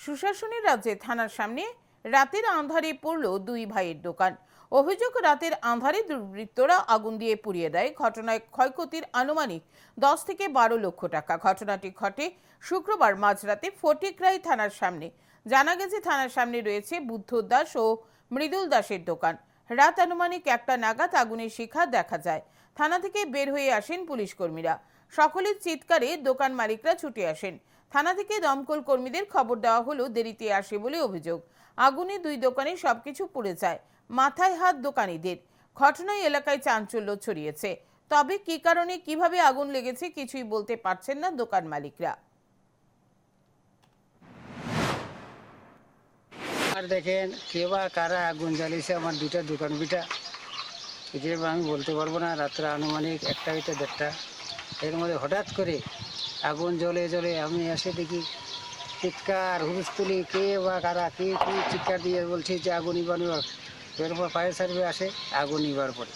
সুশাসনের রাজ্যে থানার সামনে রাতের আন্ধারে পড়ল দুই ভাইয়ের দোকান। অভিযোগ, রাতের আন্ধারে দুর্বৃত্তরা আগুন দিয়ে পুড়িয়ে দেয়। ঘটনায় ক্ষয়ক্ষতির আনুমানিক দশ থেকে বারো লক্ষ টাকা। ঘটনাটি ঘটে শুক্রবার মাঝরাতে ফটিকরাই থানার সামনে। জানা গেছে, থানার সামনে রয়েছে বুদ্ধ দাস ও মৃদুল দাসের দোকান। রাত আনুমানিক একটা নাগাদ আগুনের শিখা দেখা যায়। থানা থেকে বের হয়ে আসেন পুলিশ কর্মীরা সকলের চিৎকারে দোকান মালিকরা ছুটে আসেন। থানা থেকে দমকল কর্মীদের খবর দেওয়া হলো, দেরিতে আসে বলে অভিযোগ। আগুনে দুই দোকানে সবকিছু পুড়ে যায়, মাথায় হাত দোকানিদের। ঘটনায় এলাকায় চাঞ্চল্য ছড়িয়েছে। তবে কী কারণে, কীভাবে আগুন লেগেছে কিছুই বলতে পারছেন না দোকান মালিকরা। আর দেখেন কে বা কারা আগুন জ্বালিয়েছে, আমার দুটা দোকান বিটা। যে আমি বলতে পারব না, রাত্রে আনুমানিক একটা হইতে দেড়টা। এর মধ্যে হঠাৎ করে আগুন জ্বলে জ্বলে আমি এসে দেখি চিৎকার, হুলস্থুলি, কে বা কারা কে কি চিৎকার দিয়ে বলছি যে আগুন নিবার এরপর ফায়ার সার্ভিস আসে, আগুন নিবার পরে